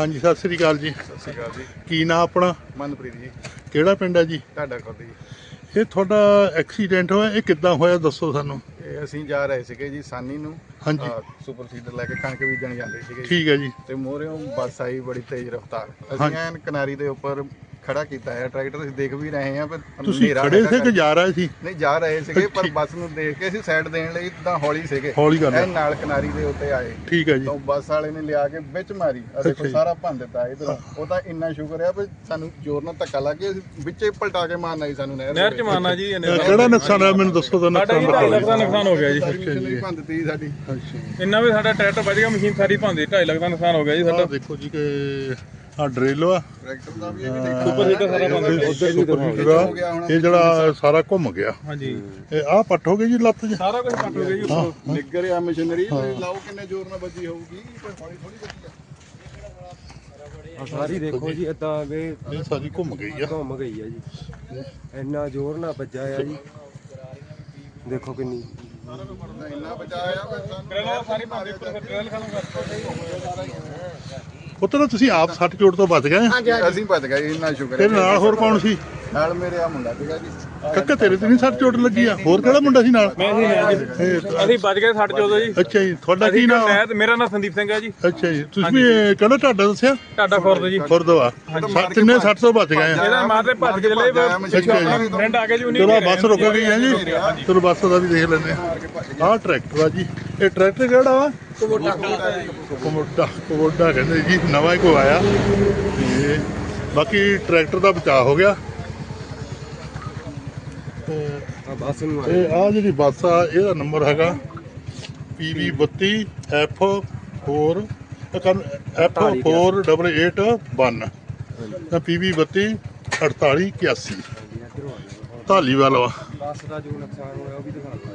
ਹਾਂਜੀ ਸਤਿ ਸ੍ਰੀ ਅਕਾਲ ਜੀ। ਸਤਿ ਸ਼੍ਰੀ ਅਕਾਲ ਜੀ। ਕੀ ਨਾਂ ਆਪਣਾ? ਮਨਪ੍ਰੀਤ ਜੀ। ਕਿਹੜਾ ਪਿੰਡ ਹੈ ਜੀ? ਤੁਹਾਡਾ ਖੁਦ ਜੀ। ਇਹ ਤੁਹਾਡਾ ਐਕਸੀਡੈਂਟ ਹੋਇਆ ਇਹ ਕਿੱਦਾਂ ਹੋਇਆ ਦੱਸੋ ਸਾਨੂੰ? ਇਹ ਅਸੀਂ ਜਾ ਰਹੇ ਸੀਗੇ ਜੀ ਸਾਨੀ ਨੂੰ ਹਾਂਜੀ। ਅਹ ਸੁਪਰ ਸੀਡਰ ਲੈ ਕੇ ਕਣਕ ਬੀਜਣ ਜਾਂਦੇ ਸੀਗੇ ਜੀ। ਠੀਕ ਹੈ ਜੀ। ਤੇ ਮੋਰਿਓਂ ਬੱਸ ਆਈ ਬੜੀ ਤੇਜ਼ ਰਫ਼ਤਾਰ। ਅਸੀਂ ਐਨ ਕਿਨਾਰੀ ਦੇ ਉੱਪਰ ਖੜਾ ਕੀਤਾ ਹੈ ਟਰੈਕਟਰ ਅਸੀਂ ਦੇਖ ਵੀ ਰਹੇ ਹਾਂ ਪਰ ਤੁਸੀਂ ਹਨੇਰਾ ਖੜੇ ਹੈਗਾ ਸੀ ਕਿ ਜਾ ਰਹੇ ਸੀ? ਨਹੀਂ ਜਾ ਰਹੇ ਸੀਗੇ ਪਰ। ਬੱਸ ਨੂੰ ਦੇਖ ਕੇ ਅਸੀਂ ਸਾਈਡ ਦੇਣ ਲਈ ਤਾਂ ਹੌਲੀ ਸੀਗੇ। ਹੌਲੀ ਕਰ ਲਿਆ। ਐਨ ਨਾਲ ਕਿਨਾਰੀ ਦੇ ਉੱਤੇ ਆਏ। ਠੀਕ ਹੈ ਜੀ। ਤਾਂ ਬੱਸ ਵਾਲੇ ਨੇ ਲਿਆ ਕੇ ਵਿੱਚ ਮਾਰੀ। ਆ ਅੱਛਾ ਜੀ। ਸਾਰਾ ਭੰਨ ਦਿੱਤਾ ਇਧਰ। ਉਹ ਤਾਂ ਇੰਨਾ ਸ਼ੁਕਰ ਆ ਵੀ ਸਾਨੂੰ ਜ਼ੋਰ ਨਾਲ ਧੱਕਾ ਲੱਗ ਗਿਆ। ਅਸੀਂ ਵਿੱਚੇ ਪਲਟਾ ਕੇ ਮਾਰਨਾ ਸੀ ਸਾਨੂੰ ਨਹਿਰ ਨਹਿਰ ਚ। ਮਾਰਨਾ ਜੀ ਇਹਨੇ ਇਹ ਕਿਹੜਾ ਨੁਕਸਾਨ ਹੋਇਆ? ਮੈਨੂੰ ਦੱਸੋ ਤਾਂ ਸਾਡਾ ਨੁਕਸਾਨ ਜੀ 2.5 ਲੱਖ ਦਾ ਨੁਕਸਾਨ ਹੋ ਗਿਆ ਜੀ। ਸਰਵਿਸ ਵੀ ਭੰਨ ਦਿੱਤੀ ਸਾਡੀ। ਅੱਛਾ ਜੀ। ਇੰਨਾ ਵੀ ਸਾਡਾ ਟਰੈਕਟਰ ਵੱਜ ਗਿਆ ਮਸ਼ੀਨ ਸਾਰੀ ਭਾਂਦੀ 2.5 ਲੱਖ ਦਾ ਨੁਕਸਾਨ ਹੋ ਗਿਆ ਜੀ ਆਹ ਸਾਡਾ ਦੇਖੋ ਜੀ ਕਿ ਆ ਡਰਿਲ ਆ। ਟਰੈਕਟਰ ਦਾ ਵੀ ਇਹ ਵੀ ਦੇਖੋ। ਸੁਪਰ ਸਾਰਾ ਭਾਂਦੇ ਇਹ ਸੁਪਰ ਹੀਟਰ ਆ ਇਹ ਜਿਹੜਾ ਸਾਰਾ ਘੁੰਮ ਗਿਆ। ਹਾਂਜੀ। ਇਹ ਆਹ ਪੱਟ ਹੋ ਗਈ ਜੀ ਲੱਤ 'ਚ? ਸਾਰਾ ਕੁਝ ਕੱਟ ਹੋ ਗਿਆ ਜੀ ਹਾਂ ਉੱਪਰੋਂ। ਨਿੱਗਰ ਆ ਮਸ਼ੀਨਰੀ ਤੇ ਲਾਓ ਕਿੰਨੇ ਜ਼ੋਰ ਨਾਲ ਵੱਜੀ ਹੋਊਗੀ। ਕੋਈ ਹੌਲੀ ਥੋੜੀ ਵੱਜੀ ਆ। ਆਹ ਸਾਰੀ ਦੇਖੋ ਜੀ ਇਦਾਂ ਵੇ ਇਹ ਸਾਰੀ ਘੁੰਮ ਗਈ ਆ। ਘੁੰਮ ਗਈ ਆ ਜੀ। ਇੰਨਾ ਜ਼ੋਰ ਨਾਲ ਵੱਜਾ ਆ ਜੀ। ਦੇਖੋ ਕਿੰਨੀ। ਇੰਨਾ ਬਚਾਇਆ ਪਰ ਸਾਨੂੰ ਸਾਰੀ ਭਾਂਦੀ ਉੱਪਰ ਫਿਰ ਟ੍ਰੇਲ ਖਤਮ ਕਰਤਾ ਪੁੱਤਰ ਤੁਸੀਂ ਆਪ ਸੱਟ ਚੋਟ ਤੋਂ ਬਚ ਗਏ। ਅਸੀਂ ਬਚ ਗਏ ਇੰਨਾ ਸ਼ੁਕਰ ਤੇਰੇ ਨਾਲ ਹੋਰ ਕੌਣ ਸੀ? ਨਾਲ ਮੇਰੇ ਆ ਮੁੰਡਾ ਸੀਗਾ ਜੀ। ਕੱਕਾ ਤੇਰੇ ਤੇ ਨਹੀਂ ਸੱਟ ਚੋਟ ਲੱਗੀ ਆ? ਹੋਰ ਕਿਹੜਾ ਮੁੰਡਾ ਸੀ ਨਾਲ? ਮੈਂ ਸੀ ਹੈ ਜੀ। ਇਹ ਅਸੀਂ ਵੱਜ ਗਏ 60 14 ਜੀ। ਅੱਛਾ ਜੀ ਤੁਹਾਡਾ ਕੀ ਅਸੀਂ ਨਾਮ? ਮੈਂ ਤੇ ਮੇਰਾ ਨਾਮ ਸੰਦੀਪ ਸਿੰਘ ਹੈ ਜੀ। ਅੱਛਾ ਜੀ ਤੁਸੀਂ ਵੀ ਇਹ ਕਿਹੜਾ ਤੁਹਾਡਾ ਦੱਸਿਆ? ਟਾਡਾ ਖੁਰਦ ਜੀ। ਖੁਰਦਵਾ ਸੱਤ ਕਿੰਨੇ 60 ਤੋਂ ਬਚ ਗਏ ਆ? ਇਹਦਾ ਮਾਰਦੇ ਭੱਜ ਕੇ ਜੀ। ਫਰੈਂਡ ਆ ਕੇ ਜੀ ਉਹਨੇ ਚਲੋ ਬੱਸ ਰੁਕ ਗਈ ਹੈ ਜੀ। ਚਲੋ ਬੱਸ ਦਾ ਵੀ ਦੇਖ ਲੈਂਦੇ ਆ ਆਹ ਟਰੈਕਟਰ ਆ ਜੀ। ਇਹ ਟਰੈਕਟਰ ਕਿਹੜਾ ਵਾ? ਕੋਮੋਡਾ ਕੋਮੋਡਾ ਕਹਿੰਦੇ ਜੀ ਨਵਾਂ ਹੀ ਕੋ ਆਇਆ। ਤੇ ਬਾਕੀ ਟਰੈਕਟਰ ਦਾ ਬਚਾਅ ਹੋ ਗਿਆ। ਤੇ ਆ ਜਿਹੜੀ ਬੱਸ ਆ ਇਹਦਾ ਨੰਬਰ ਹੈਗਾ PV 32 F4 F4881 ਤਾਂ PV 32 4881 ਧਾਲੀਵਾਲ ਵਾ। ਬੱਸ ਦਾ ਜੋ ਨੁਕਸਾਨ ਹੋਇਆ ਉਹ ਵੀ ਦਿਖਾ ਦਿਓ।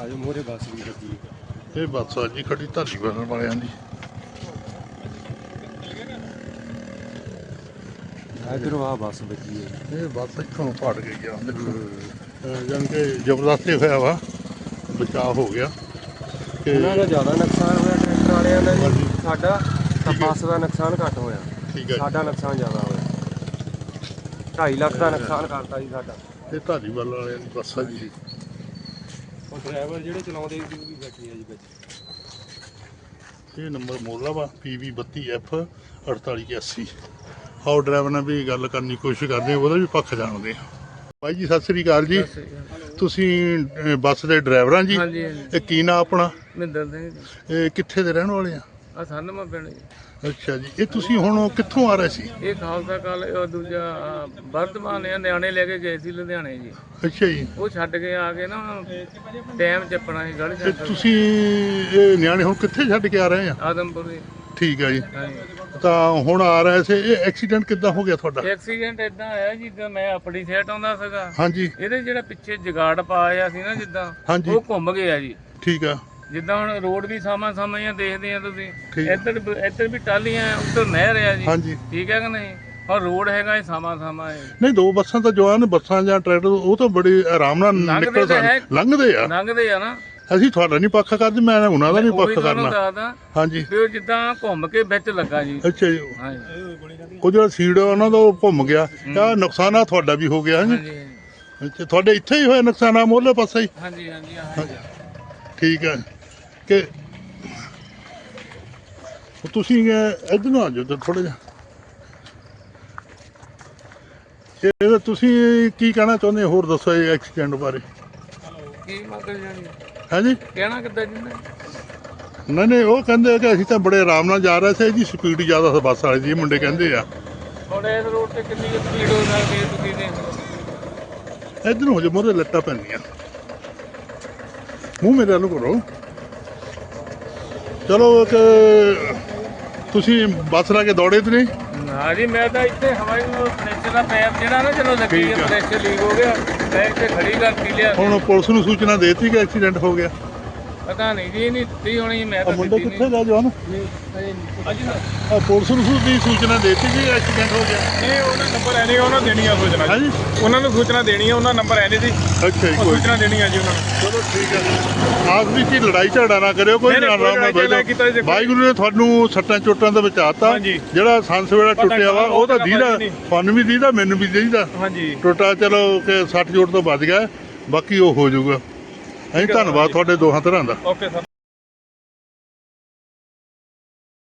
ਆ ਜੋ ਮੋਰੇ ਬੱਸ ਵੀ ਲੱਗੀ। ਇਹ ਬੱਸ ਆ ਜੀ ਖੜੀ ਧਾਲੀਵਾਲ ਵਾਲਿਆਂ ਦੀ। ਇਧਰੋਂ ਆ ਬੱਸ ਵੱਜੀ ਹੈ ਇਹ ਬੱਸ ਇੱਥੋਂ ਪੜ ਗਈ ਆ ਦੇਖੋ ਜਾਣੀ ਕਿ ਜ਼ਬਰਦਸਤ ਹੋਇਆ ਵਾ ਬਚਾਅ ਹੋ ਗਿਆ। ਕਿ ਉਹਨਾਂ ਦਾ ਜ਼ਿਆਦਾ ਨੁਕਸਾਨ ਹੋਇਆ ਟਰੈਕਟਰ ਵਾਲਿਆਂ ਦਾ। ਜੀ। ਸਾਡਾ ਤਾਂ। ਬੱਸ ਦਾ ਨੁਕਸਾਨ ਘੱਟ ਹੋਇਆ। ਠੀਕ ਹੈ ਸਾਡਾ ਨੁਕਸਾਨ ਜ਼ਿਆਦਾ ਹੋਇਆ। 2.5 ਲੱਖ ਦਾ ਨੁਕਸਾਨ ਕਰਤਾ ਜੀ ਸਾਡਾ। ਇਹ ਧਾਲੀਵਾਲ ਵਾਲਿਆਂ ਦੀ ਬੱਸ ਆ ਜੀ। ਉਹ ਡਰਾਈਵਰ ਜਿਹੜੇ ਚਲਾਉਂਦੇ ਸੀ ਉਹ ਵੀ ਬੈਠੇ ਆ ਜੀ ਵਿੱਚ। ਇਹ ਨੰਬਰ ਮੋਲਾ ਵਾ PV 32F 4881 ਆਓ ਡਰਾਈਵਰ ਨਾਲ ਵੀ ਗੱਲ ਕਰਨ ਦੀ ਕੋਸ਼ਿਸ਼ ਕਰਦੇ ਹਾਂ ਉਹਦਾ ਵੀ ਪੱਖ ਜਾਣਦੇ ਹਾਂ। ਭਾਈ ਜੀ ਸਤਿ ਸ੍ਰੀ ਅਕਾਲ ਜੀ। ਤੁਸੀਂ ਅਹ, ਬੱਸ ਦੇ ਡਰਾਈਵਰ ਆ ਜੀ? ਹਾਂਜੀ ਹਾਂਜੀ। ਇਹ ਕੀ ਨਾਂ ਆਪਣਾ? ਮਿੰਦਰ ਸਿੰਘ ਜੀ। ਇਹ ਕਿੱਥੇ ਦੇ ਰਹਿਣ ਵਾਲੇ ਆ? ਆ ਸੰਧਮਾ ਪਿੰਡ ਜੀ। ਅੱਛਾ ਜੀ ਇਹ ਤੁਸੀਂ ਹੁਣ ਕਿੱਥੋਂ ਆ ਰਹੇ ਸੀ? ਇਹ ਖਾਲਸਾ ਕਾਲਜ ਉਹ ਦੂਜਾ ਆਹ, ਵਰਧਮਾਨ ਆ ਨਿਆਣੇ ਲੈ ਕੇ ਗਏ ਸੀ ਲੁਧਿਆਣੇ ਜੀ। ਅੱਛਾ ਜੀ। ਉਹ ਛੱਡ ਕੇ ਆ ਕੇ ਨਾ ਟਾਈਮ ਚੱਪਣਾ ਸੀ ਗੜ ਤੇ ਤੁਸੀਂ ਇਹ ਨਿਆਣੇ ਹੁਣ ਕਿੱਥੇ ਛੱਡ ਕੇ ਆ ਰਹੇ ਆ? ਆਦਮਪੁਰ ਦੀ ਠੀਕ ਆ ਜੀ। ਤਾਂ ਹੁਣ ਆ ਰਹੇ ਸੀ ਇਹ ਐਕਸੀਡੈਂਟ ਕਿੱਦਾਂ ਹੋ ਗਿਆ ਤੁਹਾਡਾ? ਐਕਸੀਡੈਂਟ ਇਦਾਂ ਆਇਆ ਜਿੱਦਾਂ ਮੈਂ ਆਪਣੀ ਸਾਈਡ ਆਉਂਦਾ ਸੀਗਾ। ਹਾਂਜੀ। ਇਹਦੇ ਜਿਹੜਾ ਪਿੱਛੇ ਜਗਾੜ ਪਾਇਆ ਸੀ ਨਾ ਜਿੱਦਾਂ ਹਾਂਜੀ। ਉਹ ਘੁੰਮ ਗਿਆ ਜੀ। ਠੀਕ ਆ। ਜਿੱਦਾਂ ਹੁਣ ਰੋਡ ਵੀ ਸਾਮਾ ਸਾਮਾ ਦੇਖਦੇ ਆ ਤੁਸੀਂ। ਠੀਕ। ਇੱਧਰ ਇੱਧਰ ਵੀ ਟਾਲੀਆਂ ਉੱਧਰ ਨਹਿਰ ਆ ਜੀ। ਹਾਂਜੀ। ਠੀਕ ਹੈ ਕਿ ਨਹੀਂ? ਔਰ ਰੋਡ ਹੈਗਾ ਇਹ ਸਾਮਾ ਸਾਮਾ ਹੈ ਨਹੀਂ ਦੋ ਬੱਸਾਂ ਤਾਂ ਜਵਾਨ ਬੱਸਾਂ ਜਾਂ ਟਰੈਕਟਰ ਉਹ ਤਾਂ ਬੜੀ ਆਰਾਮ ਨਾਲ ਲੰਘਦੇ ਨਿਕਲ ਤਾਂ ਹੈ। ਸਕਦੇ ਲੰਘਦੇ ਆ। ਲੰਘਦੇ ਆ ਨਾ। ਅਸੀਂ ਤੁਹਾਡਾ ਨਹੀਂ ਪੱਖ ਕਰਦੇ ਮੈਂ ਉਹਨਾਂ ਦਾ ਨਹੀਂ ਪੱਖ ਕਰਨਾ। ਹਾਂਜੀ। ਉਹ ਜਿੱਦਾਂ ਘੁੰਮ ਕੇ ਵਿੱਚ ਲੱਗਾ ਜੀ। ਅੱਛਾ ਜੀ। ਹਾਂਜੀ। ਉਹ ਜਿਹੜਾ ਸੀੜ ਉਹਨਾਂ ਦਾ ਉਹ ਘੁੰਮ ਗਿਆ। ਆ ਨੁਕਸਾਨ ਆ ਤੁਹਾਡਾ ਵੀ ਹੋ ਗਿਆ ਹਾਂਜੀ। ਹਾਂਜੀ ਅੱਛਾ ਤੁਹਾਡੇ ਇੱਥੇ ਹੀ ਹੋਇਆ ਨੁਕਸਾਨ ਆ ਮੋਲੇ ਪਾਸੇ ਹੀ? ਹਾਂਜੀ ਹਾਂਜੀ ਹਾਂ ਠੀਕ ਹੈ ਕਿ ਉਹ ਤੁਸੀਂ ਇੱਧਰ ਨੂੰ ਆ ਜਾਓ ਥੋੜਾ ਜਿਹਾ। ਇਹ ਤੁਸੀਂ ਕੀ ਕਹਿਣਾ ਚਾਹੁੰਦੇ? ਹੋਰ ਦੱਸੋ ਇਹ ਐਕਸੀਡੈਂਟ ਬਾਰੇ। ਕੀ ਮਤਲਬ ਜਾਨੀ ਹਾਂਜੀ? ਕਹਿਣਾ ਕਿੱਦਾਂ ਜਿੰਦਾ ਨਹੀਂ ਨਹੀਂ ਉਹ ਕਹਿੰਦੇ ਕਿ ਅਸੀਂ ਤਾਂ ਬੜੇ ਆਰਾਮ ਨਾਲ ਜਾ ਰਹੇ ਸੀ ਇਹਦੀ ਸਪੀਡ ਜ਼ਿਆਦਾ ਸੀ ਬੱਸ ਵਾਲੀ ਦੀ ਇਹ ਮੁੰਡੇ ਕਹਿੰਦੇ ਆ। ਹੁਣ ਇਸ ਰੋਡ ਤੇ ਕਿੰਨੀ ਸਪੀਡ ਹੋ ਸਕਦੀ ਹੈ ਤੁਸੀਂ ਦੇਖ ਇੱਧਰ ਹੋ ਜਾ ਮੋਰੇ ਲੱਟਾਂ ਪੈਣੀਆਂ ਮੂੰਹ ਮੇਰੇ ਨੂੰ ਕਰੋ। ਚਲੋ ਕਿ ਤੁਸੀਂ ਬੱਸ ਲਾ ਕੇ ਦੌੜੇ ਤੇ ਨਹੀਂ? ਹਾਂ ਜੀ ਮੈਂ ਤਾਂ ਇੱਥੇ ਹਵਾਈ ਪ੍ਰੈਸ਼ਰ ਦਾ ਪੈਪ ਜਿਹੜਾ ਨਾ ਚਲੋ ਲੱਗੀ ਠੀਕ ਆ। ਪ੍ਰੈਸ਼ਰ ਲੀਕ ਹੋ ਗਿਆ ਮੈਂ ਇੱਥੇ ਖੜੀ ਕਰਤੀ ਲਿਆ ਹੁਣ ਪੁਲਿਸ ਨੂੰ ਸੂਚਨਾ ਦੇਤੀ ਕਿ ਐਕਸੀਡੈਂਟ ਹੋ ਗਿਆ? ਪਤਾ ਨਹੀਂ ਜੀ ਨਹੀਂ ਦਿੱਤੀ ਹੋਣੀ ਮੈਂ ਆ ਤਾਂ ਮੁੰਡੇ ਦਿੱਤੀ ਕਿੱਥੇ ਨਹੀਂ। ਲੈ ਜਵਾਨ? ਆ ਪੁਲਿਸ ਨੂੰ ਦੀ ਸੂਚਨਾ ਦੇਤੀ ਜੀ ਐਕਸੀਡੈਂਟ ਹੋ ਗਿਆ। ਇਹ ਉਹਨਾਂ ਨੰਬਰ ਐ ਨਹੀਂ ਉਹਨਾਂ ਦੇਣੀ ਆ ਸੂਚਨਾ ਹਾਂਜੀ। ਜੀ ਉਹਨਾਂ ਨੂੰ ਸੂਚਨਾ ਦੇਣੀ ਆ ਉਹਨਾਂ ਨੰਬਰ ਐ ਨਹੀਂ ਜੀ। ਅੱਛਾ ਜੀ ਉਹ ਕੋਈ ਸੂਚਨਾ ਦੇਣੀ ਆ ਜੀ ਉਹਨਾਂ ਨੂੰ। ਚਲੋ ਠੀਕ ਹੈ ਆਪ ਵੀ ਕੀ ਲੜਾਈ ਝਗੜਾ ਨਾ ਕਰਿਓ ਕੋਈ ਨਾ ਨਾ ਦੇਖੋ। ਵਾਹਿਗੁਰੂ ਨੇ ਤੁਹਾਨੂੰ ਸੱਟਾਂ ਚੋਟਾਂ ਤੋਂ ਬਚਾਤਾ। ਜਿਹੜਾ ਸੰਸ ਵੇਲਾ ਟੁੱਟਿਆ ਵਾ ਉਹ ਤਾਂ ਦੀਦਾ। ਤੁਹਾਨੂੰ ਵੀ ਦੀਦਾ ਮੈਨੂੰ ਵੀ ਦੀਦਾ। ਹਾਂਜੀ। ਟੁੱਟਾ ਚਲੋ ਕਿ 60 ਚੋਟ ਤੋਂ ਬਚ ਗਿਆ ਬਾਕੀ ਉਹ ਹੋ ਜਾਊਗਾ। ਅਸੀਂ ਧੰਨਵਾਦ ਤੁਹਾਡੇ ਦੋਹਾਂ ਤਰ੍ਹਾਂ ਦਾ। Okay sir.